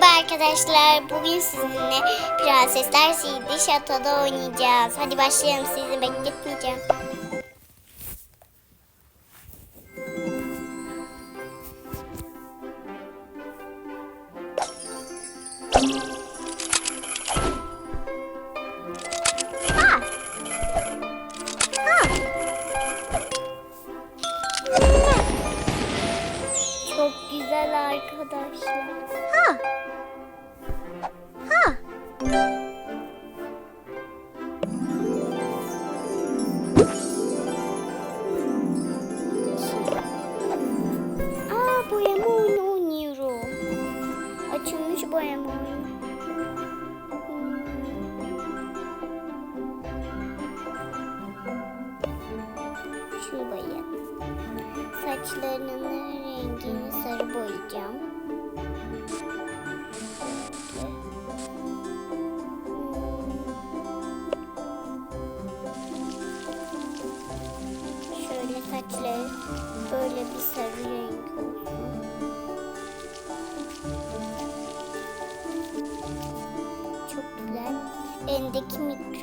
Merhaba arkadaşlar. Bugün sizinle Prensesler CD Şato'da oynayacağız. Hadi başlayalım. Sizi bekletmeyeceğim.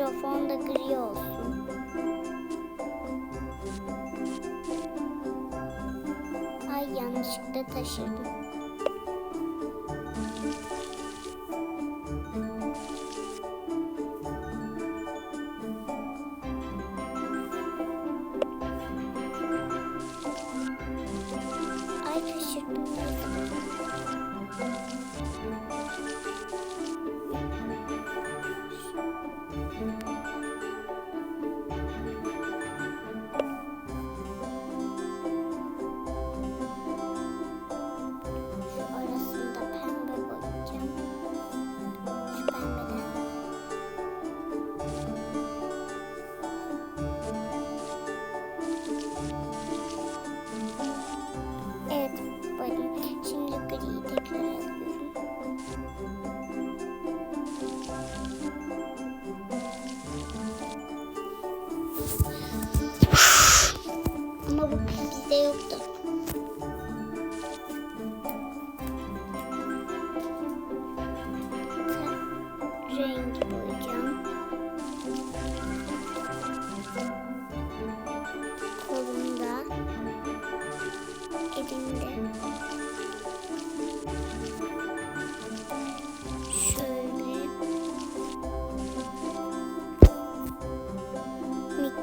duruyor. Fon da gri olsun. Ay yanlışlıkla taşırdım.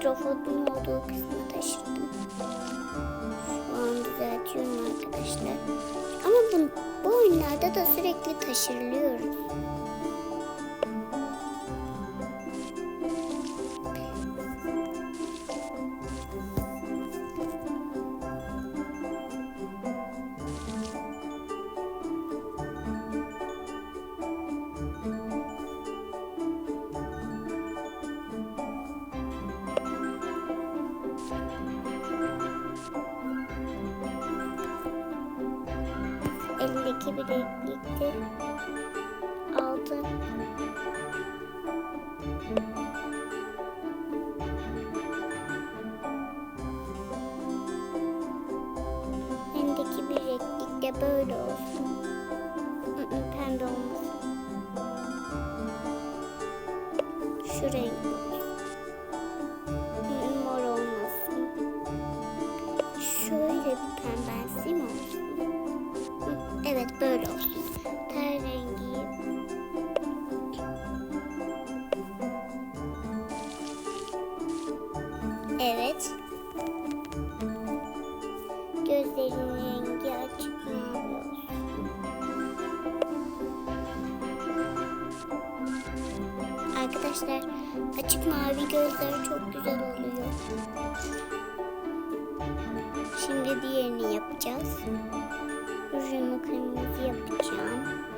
mikrofonun olduğu kısmı taşırdım. Şu an düzeltiyorum arkadaşlar. Ama bu, bu oyunlarda da sürekli taşırılıyoruz. Boodle. Arkadaşlar açık mavi gözler çok güzel oluyor. Şimdi diğerini yapacağız. Rujumu kırmızı yapacağım.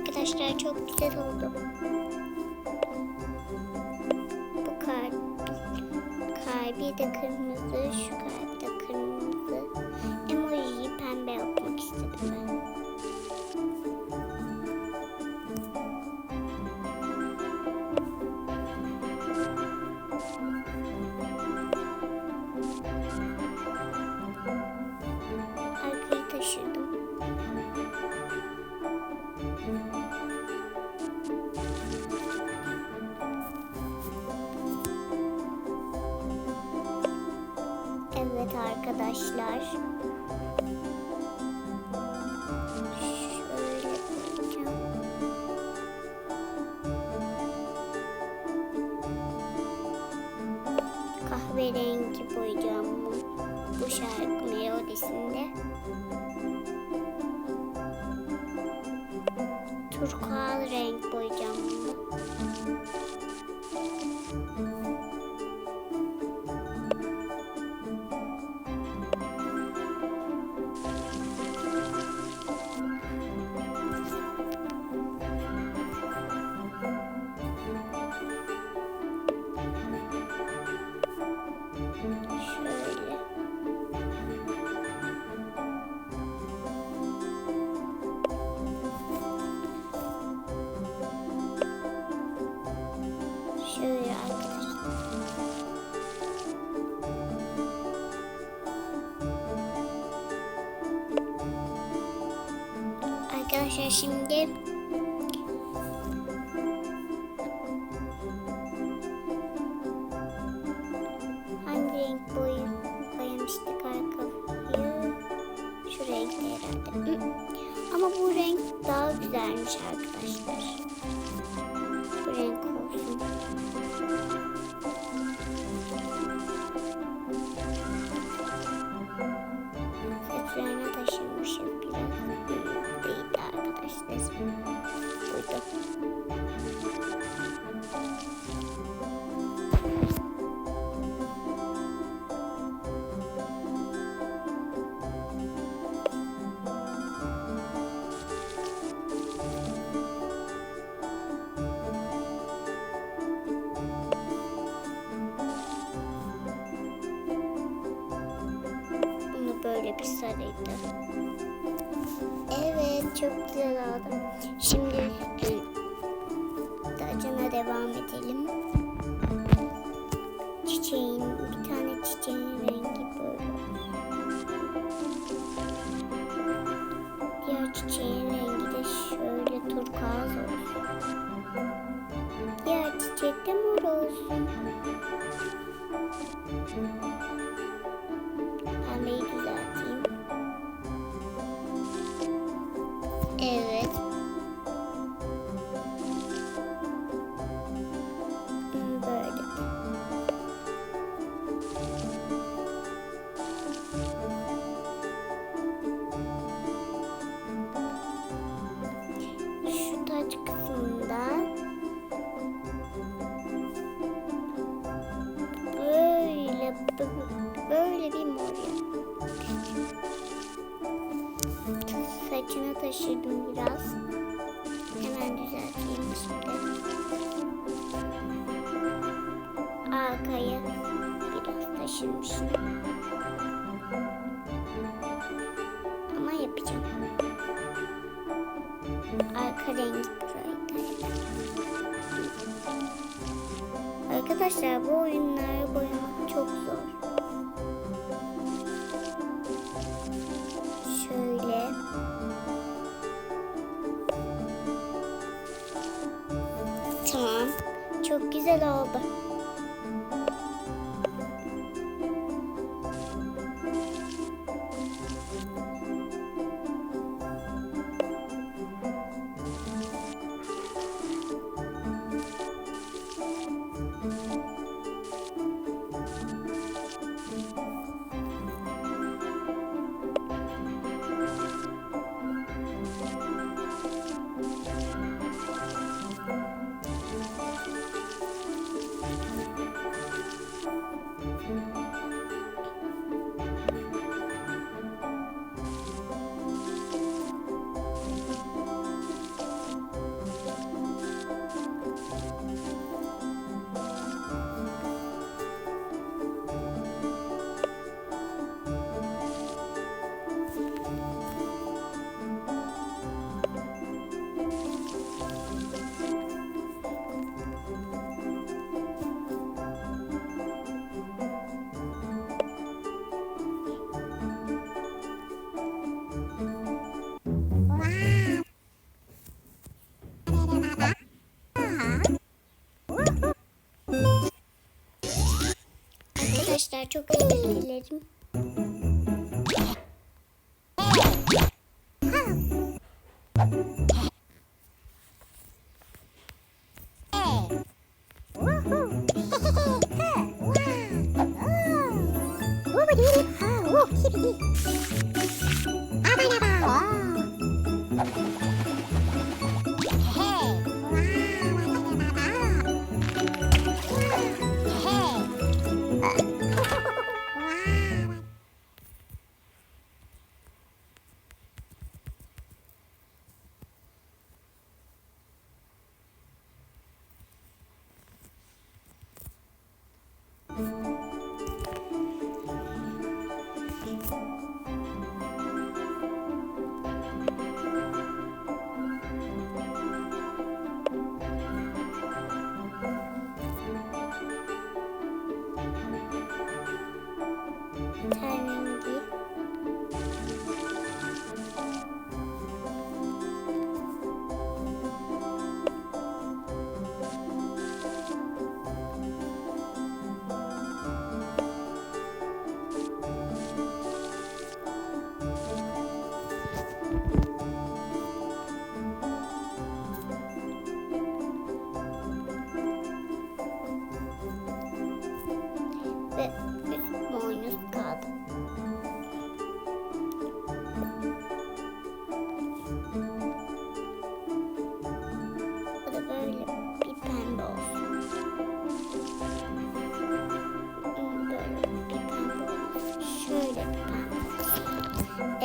Arkadaşlar çok güzel oldu. Bu kalp, kalbi de kırmızı, şu kalbi arkadaşlar. Şöyle. Şöyle arkadaşlar. Arkadaşlar şimdi devam edelim. Çiçeğin bir tane çiçeğin rengi böyle. Diğer çiçeğin rengi de şöyle turkuaz olsun. Diğer çiçek de mor olsun. Kısmında böyle böyle bir mor yap. Saçına taşırdım biraz. Hemen düzelteyim şimdi. Arkaya biraz taşırmışım. Ama yapacağım. Arka rengi Arkadaşlar bu oyunları boyamak çok zor. Şöyle. Tamam. Çok güzel oldu. arkadaşlar. Çok özür dilerim.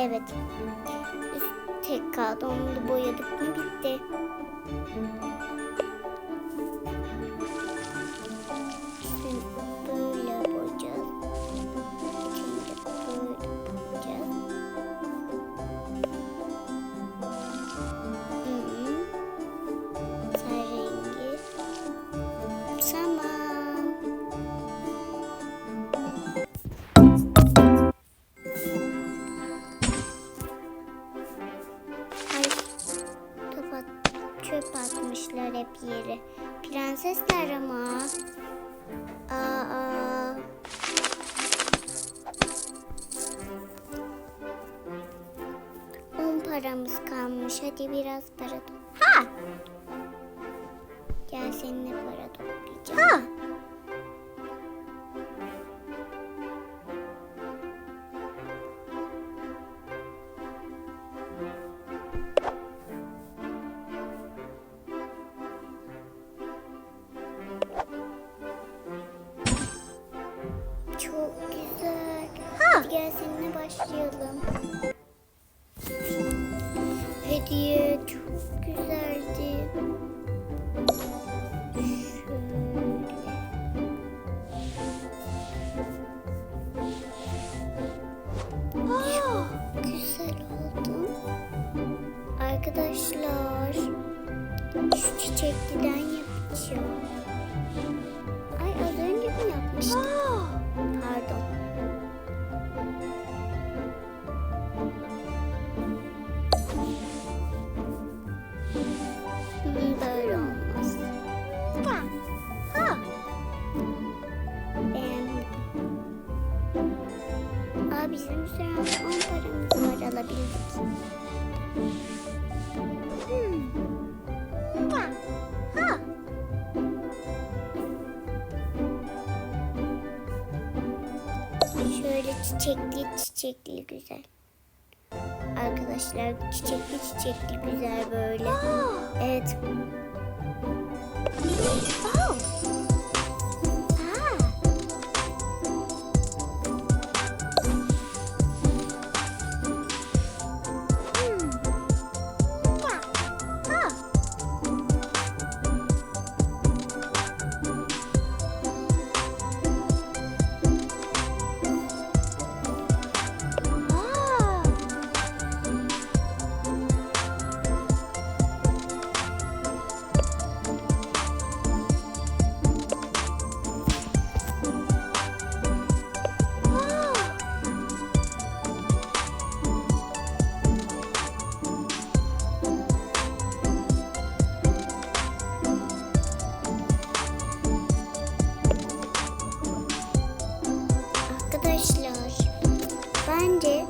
Evet. Üst tek kaldı. Onu da boyadık mı bitti. dersine başlayalım. çiçekli çiçekli güzel. Arkadaşlar çiçekli çiçekli güzel böyle. Aa. Evet. Wow. Bence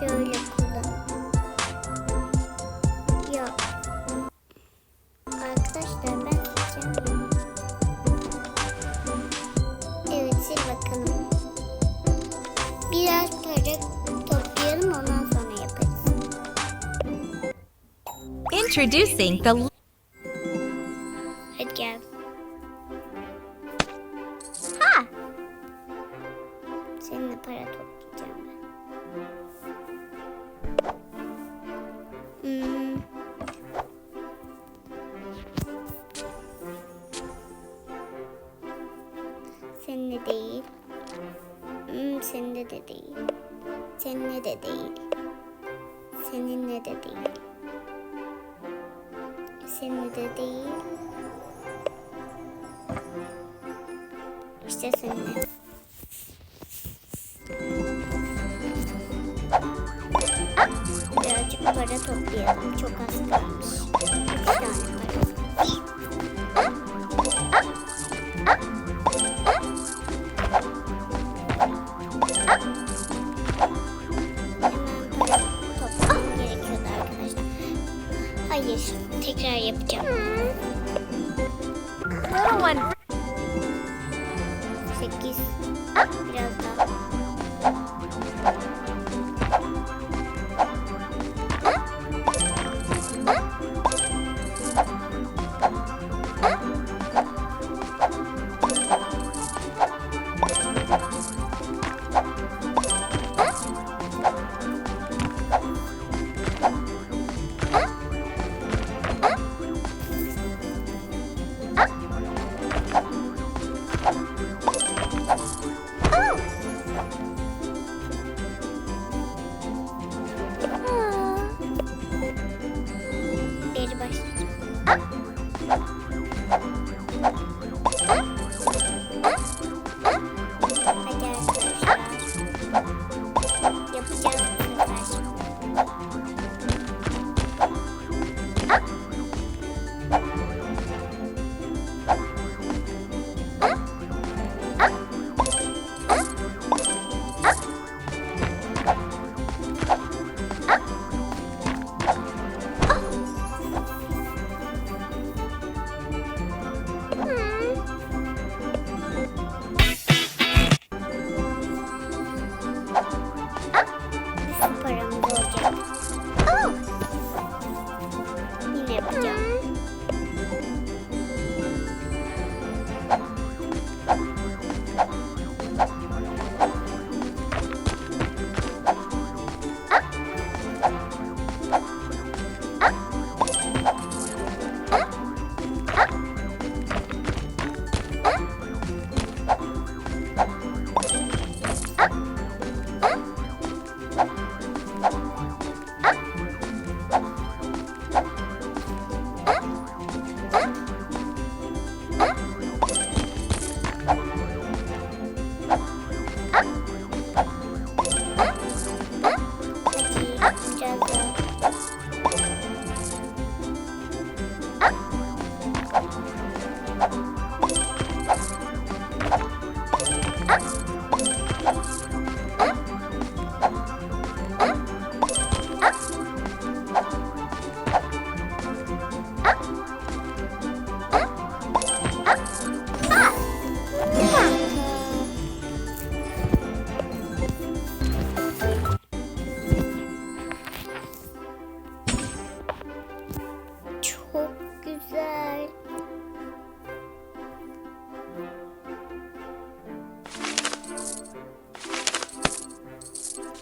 şöyle kullan. Yok. Arkadaşlar ben sileceğim. Evet sil bakalım. Biraz para toplayalım ondan sonra yaparız. Introducing the Seninle değil. Hmm, seninle de değil. Seninle de değil. Seninle de değil. Seninle de değil. İşte seninle. Birazcık para toplayalım. Çok az kalmış. Üç tane para yapacağım. little one. 8 biraz daha.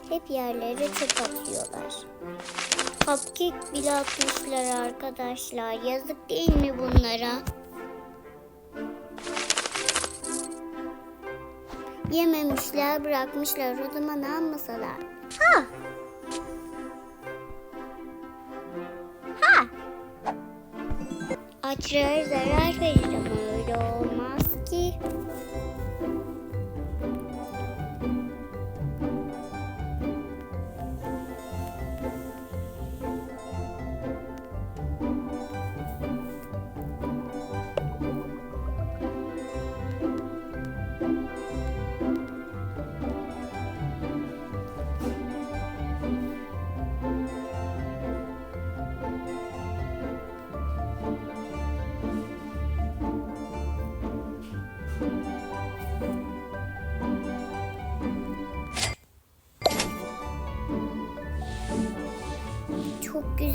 Hep yerlere çöp atıyorlar. Cupcake bile atmışlar arkadaşlar. Yazık değil mi bunlara? Yememişler, bırakmışlar. O zaman almasalar. Ha! Ha! Açlara zarar verir ama öyle olmaz ki.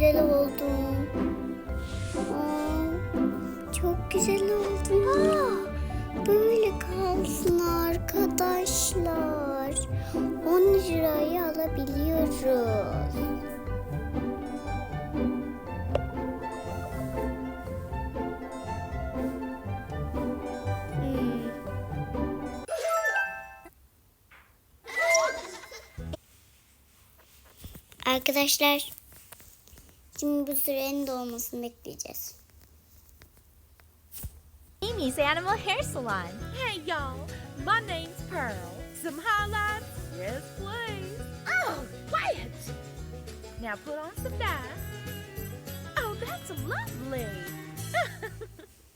Güzel oldum. Çok güzel oldu. Aa, böyle kalsın arkadaşlar. 10 lirayı alabiliyoruz. Hmm. Arkadaşlar şimdi bu sürenin dolmasını bekleyeceğiz. Amy's Animal Hair Salon. Hey y'all, my name's Pearl. Some highlights? Yes, please. Oh, wait! Now put on some dye. Oh, that's lovely.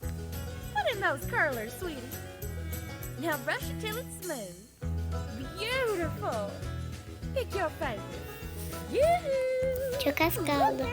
put in those curlers, sweetie. Now brush it till it's smooth. Beautiful. Pick your favorite. Çok az kaldı.